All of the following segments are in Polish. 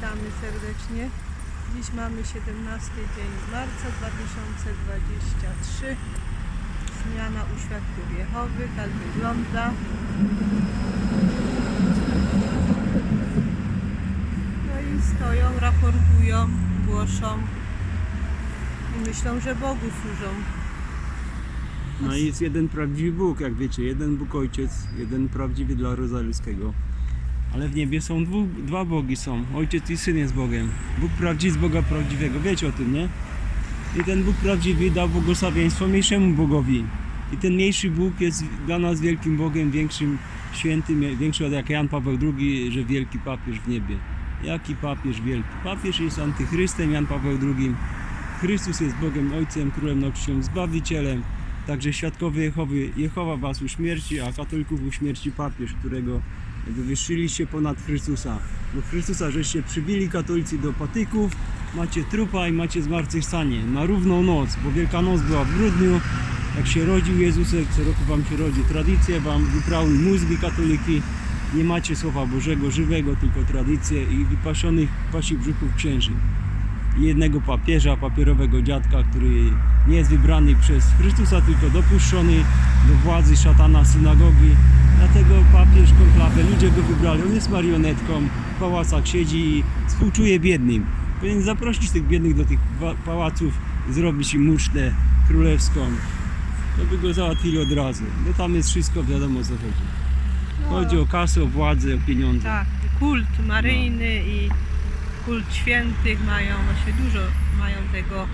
Witamy serdecznie. Dziś mamy 17 dzień marca 2023. Zmiana u Jehowy. Tak wygląda. No i stoją, raportują, głoszą i myślą, że Bogu służą. No i jest jeden prawdziwy Bóg, jak wiecie, jeden Bóg Ojciec, jeden prawdziwy dla Rozaryjskiego. Ale w niebie są dwa Bogi są, Ojciec i Syn jest Bogiem. Bóg prawdziwy z Boga prawdziwego, wiecie o tym, nie? I ten Bóg prawdziwy dał błogosławieństwo mniejszemu Bogowi. I ten mniejszy Bóg jest dla nas wielkim Bogiem, większym świętym, większy od jak Jan Paweł II, że wielki papież w niebie. Jaki papież wielki? Papież jest antychrystem, Jan Paweł II. Chrystus jest Bogiem Ojcem, Królem, Nauczycielem, Zbawicielem. Także świadkowie Jehowy, Jehowa was uśmierci, a katolików uśmierci papież, którego wywyższyliście ponad Chrystusa. Do Chrystusa żeście przybili katolicy do patyków, macie trupa i macie zmartwychwstanie na równą noc, bo Wielka Noc była w grudniu, jak się rodził Jezusek, co roku wam się rodzi. Tradycje wam wyprały mózgi katoliki, nie macie Słowa Bożego żywego, tylko tradycje i wypaszonych pasi brzuchów księży jednego papieża, papierowego dziadka, który nie jest wybrany przez Chrystusa, tylko dopuszczony do władzy szatana synagogi. Dlatego papież konklawę, ludzie go wybrali. On jest marionetką, w pałacach siedzi i współczuje biednym. Powinien zaprosić tych biednych do tych pałaców, zrobić im ucztę królewską. To by go załatwili od razu, bo tam jest wszystko wiadomo o co chodzi. No, Chodzi o kasę, o władzę, o pieniądze. Tak, kult maryjny i kult świętych mają, właśnie dużo mają tego.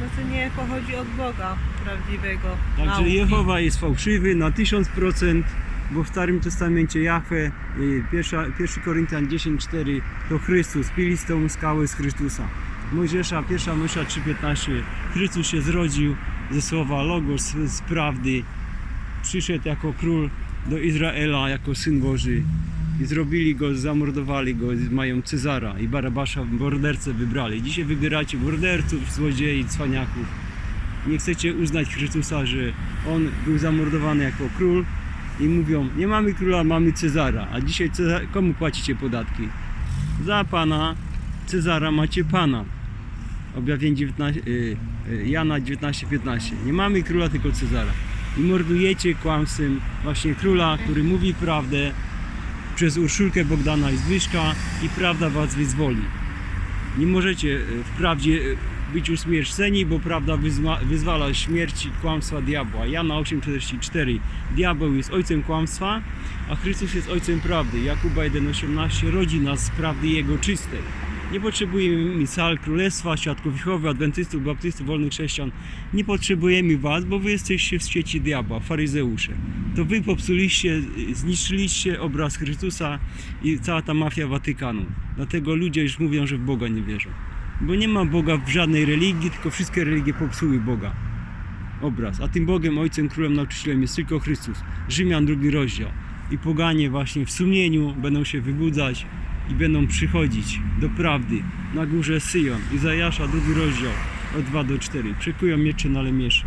No to nie pochodzi od Boga prawdziwego. Także nauki. Jehowa jest fałszywy na 1000%, bo w Starym Testamencie Jahwe, y, pierwsza, 1 Koryntian 10,4 to Chrystus, pili z tą skałę z Chrystusa. Mojżesza, pierwsza Mojżesza 3,15 Chrystus się zrodził ze słowa Logos, z, z prawdy. Przyszedł jako król do Izraela, jako Syn Boży. I zrobili go, zamordowali go, mają Cezara i Barabasza w morderce wybrali. Dzisiaj wybieracie morderców, złodziei, cwaniaków nie chcecie uznać Chrystusa, że On był zamordowany jako król i mówią, nie mamy króla, mamy Cezara, a dzisiaj Cezar, komu płacicie podatki? Za Pana Cezara macie Pana. Objawienie 19, y, y, Jana 19:15. Nie mamy króla, tylko Cezara. I mordujecie kłamstwem właśnie króla, który mówi prawdę przez Urszulkę Bogdana i Zbyszka i prawda was wyzwoli. Nie możecie e, w prawdzie e, być uśmierceni, bo prawda wyzwala śmierć i kłamstwa diabła. Jana 8,44 Diabeł jest ojcem kłamstwa, a Chrystus jest ojcem prawdy. Jakuba 1,18 rodzi nas z prawdy Jego czystej. Nie potrzebujemy sal królestwa, świadków Jehowy, adwentystów, baptystów, wolnych chrześcijan. Nie potrzebujemy was, bo wy jesteście w świecie diabła, faryzeusze. To wy popsuliście, zniszczyliście obraz Chrystusa i cała ta mafia Watykanu. Dlatego ludzie już mówią, że w Boga nie wierzą. Bo nie ma Boga w żadnej religii, tylko wszystkie religie popsuły Boga. Obraz. A tym Bogiem, Ojcem, Królem, Nauczycielem jest tylko Chrystus. Rzymian drugi rozdział. I poganie właśnie w sumieniu będą się wybudzać i będą przychodzić do prawdy na górze Syjon. Izajasza drugi rozdział od 2 do 4. Przykują miecze na lemiesze.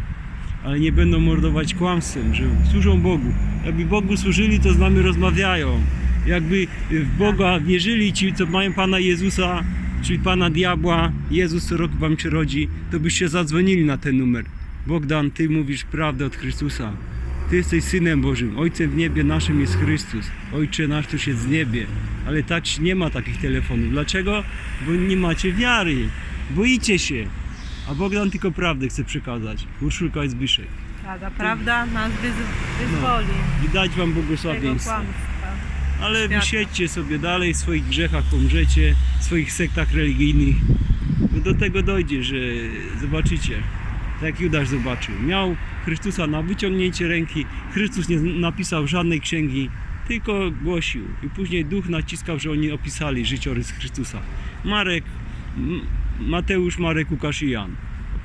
Ale nie będą mordować kłamstwem, że służą Bogu. Jakby Bogu służyli, to z nami rozmawiają. Jakby w Boga wierzyli ci, co mają Pana Jezusa, czyli Pana Diabła, Jezus co rok wam się rodzi, to byście zadzwonili na ten numer. Bogdan, Ty mówisz prawdę od Chrystusa. Ty jesteś Synem Bożym. Ojcem w niebie naszym jest Chrystus. Ojcze nasz, któryś jest w niebie. Ale tak nie ma takich telefonów. Dlaczego? Bo nie macie wiary. Boicie się. A Bogdan tylko prawdę chce przekazać. Urszulka i Zbyszek. Tak, a prawda nas wyz- wyzwoli I dać wam błogosławieństwo. Ale wy siedźcie sobie dalej, w swoich grzechach pomrzecie, w swoich sektach religijnych. Do tego dojdzie, że zobaczycie, tak jak Judasz zobaczył. Miał Chrystusa na wyciągnięcie ręki, Chrystus nie napisał żadnej księgi, tylko głosił. I później duch naciskał, że oni opisali życiorys Chrystusa. Marek, Mateusz, Marek, Łukasz i Jan.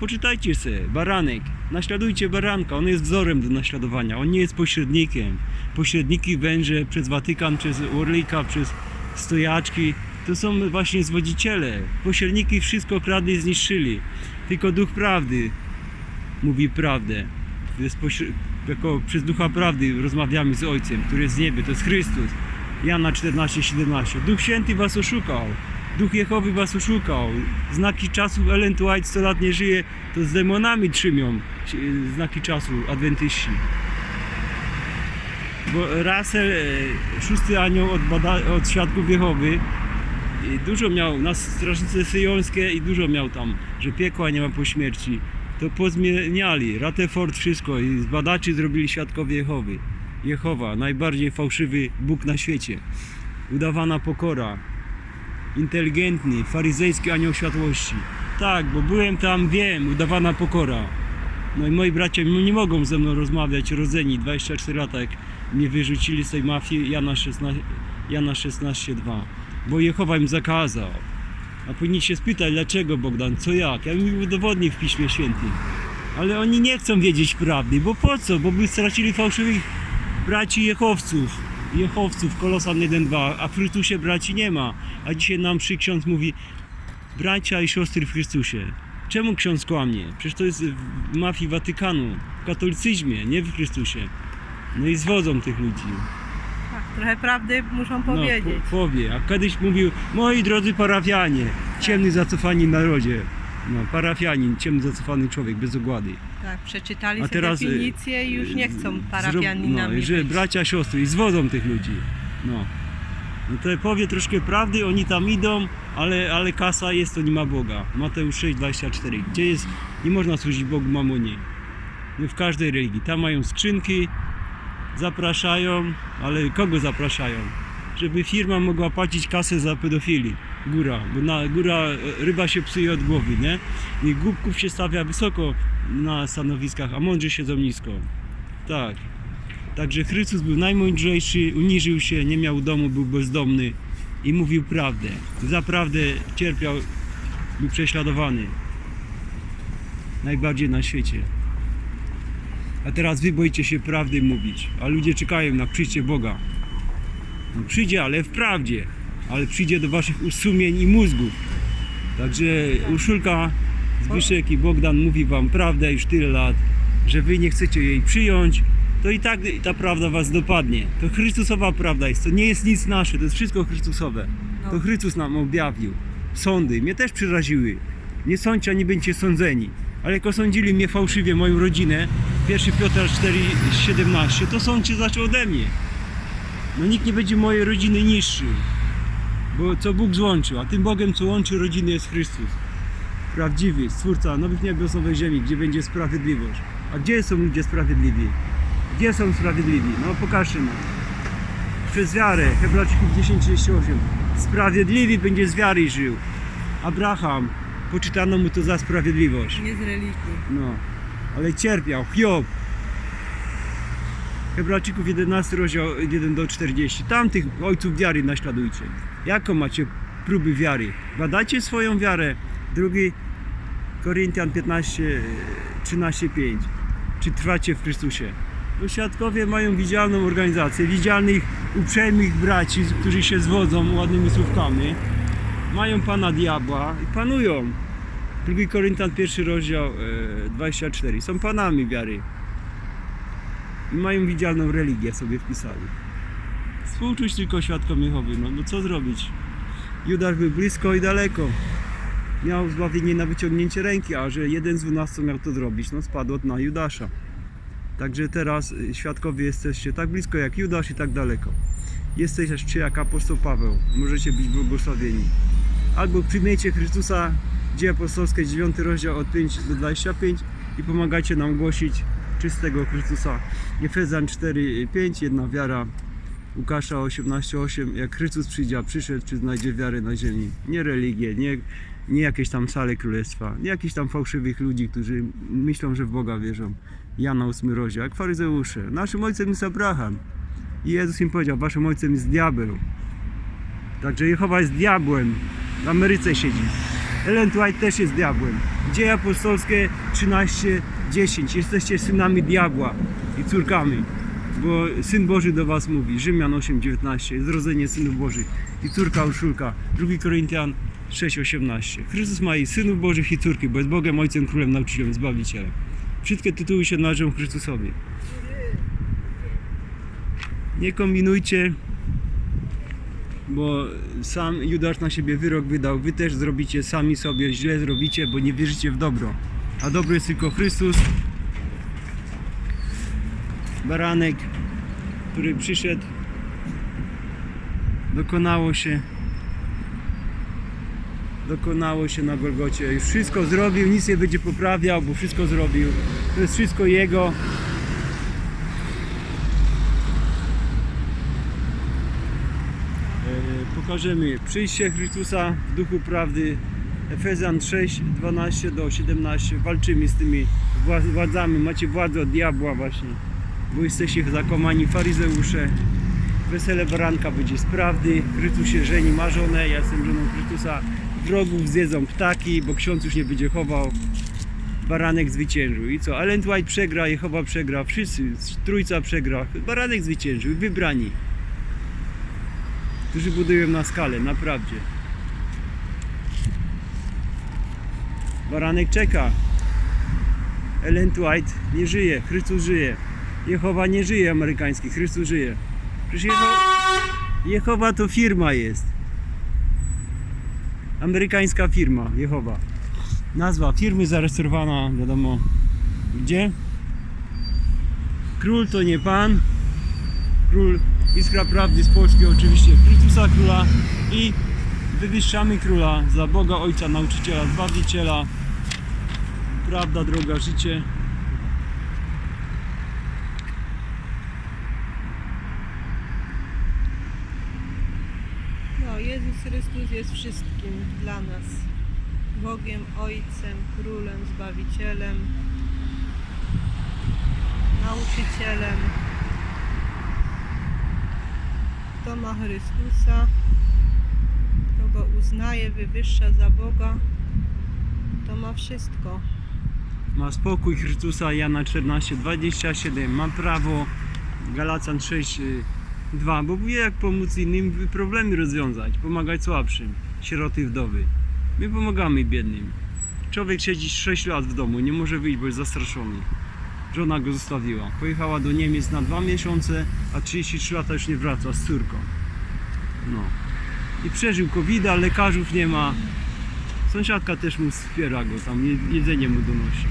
Poczytajcie sobie, baranek, naśladujcie baranka, on jest wzorem do naśladowania, on nie jest pośrednikiem. Pośredniki węże przez Watykan, przez Orlika, przez stojaczki, to są właśnie zwodziciele. Pośredniki wszystko kradli i zniszczyli. Tylko Duch Prawdy mówi prawdę. Jako przez Ducha Prawdy rozmawiamy z Ojcem, który jest z niebie, to jest Chrystus. Jana 14:17. Duch Święty was oszukał. Duch Jehowy was oszukał. Znaki czasów Ellen White 100 lat nie żyje, to z demonami trzymią się- znaki czasu adwentyści. Bo Russell, e, szósty anioł od, bada- od świadków Jehowy, dużo miał, na strażnice syjońskie i dużo miał tam, że piekła nie ma po śmierci. To pozmieniali, Rutherford wszystko i z badaczy zrobili świadkowie Jehowy. Jehowa, najbardziej fałszywy Bóg na świecie. Udawana pokora, inteligentny, faryzejski anioł światłości. Tak, bo byłem tam, wiem, udawana pokora. No i moi bracia nie mogą ze mną rozmawiać, rodzeni, 24 lata, jak mnie wyrzucili z tej mafii Jana 16, Jana 16,2. Bo Jehowa im zakazał. A powinni się spytać, dlaczego Bogdan, co jak? Ja mi udowodnię w Piśmie Świętym. Ale oni nie chcą wiedzieć prawdy, bo po co? Bo by stracili fałszywych braci Jehowców. Jehowców, Kolosan 1.2, a w Chrystusie braci nie ma. A dzisiaj nam przy ksiądz mówi, bracia i siostry w Chrystusie. Czemu ksiądz kłamie? Przecież to jest w mafii Watykanu, w katolicyzmie, nie w Chrystusie. No i zwodzą tych ludzi. Tak, trochę prawdy muszą powiedzieć. No, po, powie. A kiedyś mówił, moi drodzy parafianie, ciemny zacofani narodzie. No, parafianin, ciemny zacofany człowiek, bez ogłady. Tak, przeczytali A teraz, y, definicję i już nie chcą parafianinami No, że być. bracia, siostry i zwodzą tych ludzi. No. No to powie troszkę prawdy, oni tam idą, ale, ale kasa jest, to nie ma Boga. Mateusz 6,24. Gdzie jest, nie można służyć Bogu mamonie. No w każdej religii. Tam mają skrzynki, zapraszają, ale kogo zapraszają? Żeby firma mogła płacić kasę za pedofili. Góra, bo na góra e, ryba się psuje od głowy, nie? I głupków się stawia wysoko na stanowiskach, a mądrzy siedzą nisko. Tak. Także Chrystus był najmądrzejszy, uniżył się, nie miał domu, był bezdomny i mówił prawdę. Za prawdę cierpiał, był prześladowany. Najbardziej na świecie. A teraz wy boicie się prawdy mówić, a ludzie czekają na przyjście Boga. No przyjdzie, ale w prawdzie, ale przyjdzie do waszych sumień i mózgów. Także Urszulka, Zbyszek i Bogdan mówi wam prawdę już tyle lat, że wy nie chcecie jej przyjąć, to i tak ta prawda was dopadnie. To Chrystusowa prawda jest, to nie jest nic nasze, to jest wszystko Chrystusowe. To No. Chrystus nam objawił. Sądy mnie też przeraziły. Nie sądźcie, nie będziecie sądzeni. Ale jak osądzili mnie fałszywie, moją rodzinę, 1 Piotr 4,17, to sądźcie zaczął ode mnie. No nikt nie będzie mojej rodziny niższy. Bo co Bóg złączył, a tym Bogiem, co łączy rodziny jest Chrystus. Prawdziwy, Stwórca nowych niebios, nowej ziemi, gdzie będzie sprawiedliwość. A gdzie są ludzie sprawiedliwi? Gdzie są sprawiedliwi? No pokażcie nam. Przez wiarę, Hebrajczyków 10:38. Sprawiedliwi będzie z wiary żył. Abraham, poczytano mu to za sprawiedliwość. Nie z religii. No, ale cierpiał. Hiob. Hebrajczyków 11 rozdział 1 do 40. Tamtych ojców wiary naśladujcie. Jaką macie próby wiary? Badajcie swoją wiarę. Drugi Koryntian 15, 13, 5. Czy trwacie w Chrystusie? Bo świadkowie mają widzialną organizację, widzialnych, uprzejmych braci, którzy się zwodzą ładnymi słówkami. Mają Pana Diabła i panują. 2 Koryntian, pierwszy rozdział, e, 24. Są panami wiary. I mają widzialną religię sobie wpisali. Współczuć tylko świadkom Jehowy. No, no co zrobić? Judasz był blisko i daleko. Miał zbawienie na wyciągnięcie ręki, a że jeden z dwunastu miał to zrobić, no spadło na Judasza. Także teraz y, świadkowie jesteście tak blisko jak Judasz i tak daleko. Jesteście jak apostoł Paweł. Możecie być błogosławieni albo przyjmiecie Chrystusa, dzieje apostolskie 9 rozdział od 5 do 25 i pomagajcie nam głosić czystego Chrystusa. Efezjan 4, 5, jedna wiara. Łukasza 18:8 jak Chrystus przyjdzie, a przyszedł, czy znajdzie wiarę na ziemi. Nie religię, nie, nie jakieś tam sale królestwa, nie jakichś tam fałszywych ludzi, którzy myślą, że w Boga wierzą. Jana 8 rozdział, jak faryzeusze. Naszym ojcem jest Abraham. I Jezus im powiedział, waszym ojcem jest diabeł. Także Jehowa jest diabłem. W Ameryce siedzi. Ellen White też jest diabłem. Dzieje apostolskie 13, 10. Jesteście synami diabła i córkami. Bo Syn Boży do was mówi. Rzymian 8, 19. Zrodzenie synów Bożych. I córka Urszulka. 2 Koryntian 6, 18. Chrystus ma i synów Bożych i córki, bo jest Bogiem, Ojcem, Królem, Nauczycielem, Zbawicielem. Wszystkie tytuły się należą Chrystusowi. Nie kombinujcie. Bo sam Judasz na siebie wyrok wydał. Wy też zrobicie sami sobie, źle zrobicie, bo nie wierzycie w dobro. A dobro jest tylko Chrystus. Baranek, który przyszedł. Dokonało się. Dokonało się na Golgocie. Już wszystko zrobił, nic nie będzie poprawiał, bo wszystko zrobił. To jest wszystko Jego. Pokażemy przyjście Chrystusa w duchu prawdy. Efezjan 6, 12 do 17. Walczymy z tymi wła- władzami. Macie władzę od diabła właśnie. Bo jesteście zakomani faryzeusze. Wesele baranka będzie z prawdy. Chrystus się żeni, ma żonę. Ja jestem żoną Chrystusa. Wrogów zjedzą ptaki, bo ksiądz już nie będzie chował. Baranek zwyciężył. I co? Ellen White przegra, Jehowa przegra. Wszyscy, trójca przegra. Baranek zwyciężył. Wybrani którzy budują na skalę, naprawdę. Baranek czeka. Ellen White nie żyje, Chrystus żyje. Jehowa nie żyje amerykański, Chrystus żyje. Przecież Jehowa, Jehowa to firma jest. Amerykańska firma, Jehowa. Nazwa firmy zarejestrowana, wiadomo gdzie. Król to nie pan, król Iskra Prawdy z Polski oczywiście Chrystusa Króla i wywyższamy Króla za Boga Ojca, Nauczyciela, Zbawiciela Prawda, droga, życie No, Jezus Chrystus jest wszystkim dla nas. Bogiem, Ojcem, Królem, Zbawicielem, Nauczycielem. Kto ma Chrystusa, kto Go uznaje, wywyższa za Boga, to ma wszystko. ma spokój Chrystusa Jana 14, 27 ma prawo Galacjan 6, 2 bo wie jak pomóc innym problemy rozwiązać pomagać słabszym, sieroty, wdowy. My pomagamy biednym. Człowiek siedzi 6 lat w domu, nie może wyjść, bo jest zastraszony żona go zostawiła pojechała do Niemiec na 2 miesiące a 33 lata już nie wraca z córką no i przeżył covid lekarzów nie ma Sąsiadka też mu wspiera go, tam je- jedzenie mu donosi.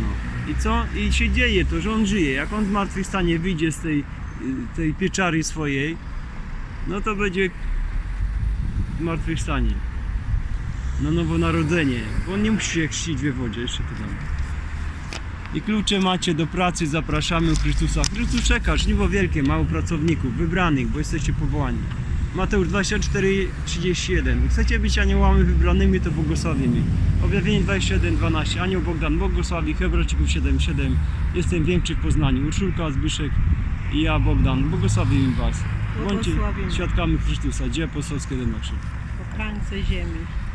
No. I co? I się dzieje to, że on żyje. Jak on w zmartwychwstanie wyjdzie z tej, tej pieczary swojej, no to będzie zmartwychwstanie. Na nowonarodzenie. Bo on nie musi się chrzcić we wodzie, jeszcze to tam. I klucze macie do pracy, zapraszamy u Chrystusa. Chrystus czeka, żniwo wielkie, mało pracowników, wybranych, bo jesteście powołani. Mateusz 24, 31. Chcecie być aniołami wybranymi, to błogosławimy. Objawienie 27, 12. Anioł Bogdan błogosławi, Hebrajczyków 7, 7. Jestem większy w Poznaniu. Urszulka, Zbyszek i ja, Bogdan. Błogosławimy Was. Bądźcie świadkami Chrystusa. Dzieje apostolskie do noszy. Po krańce ziemi.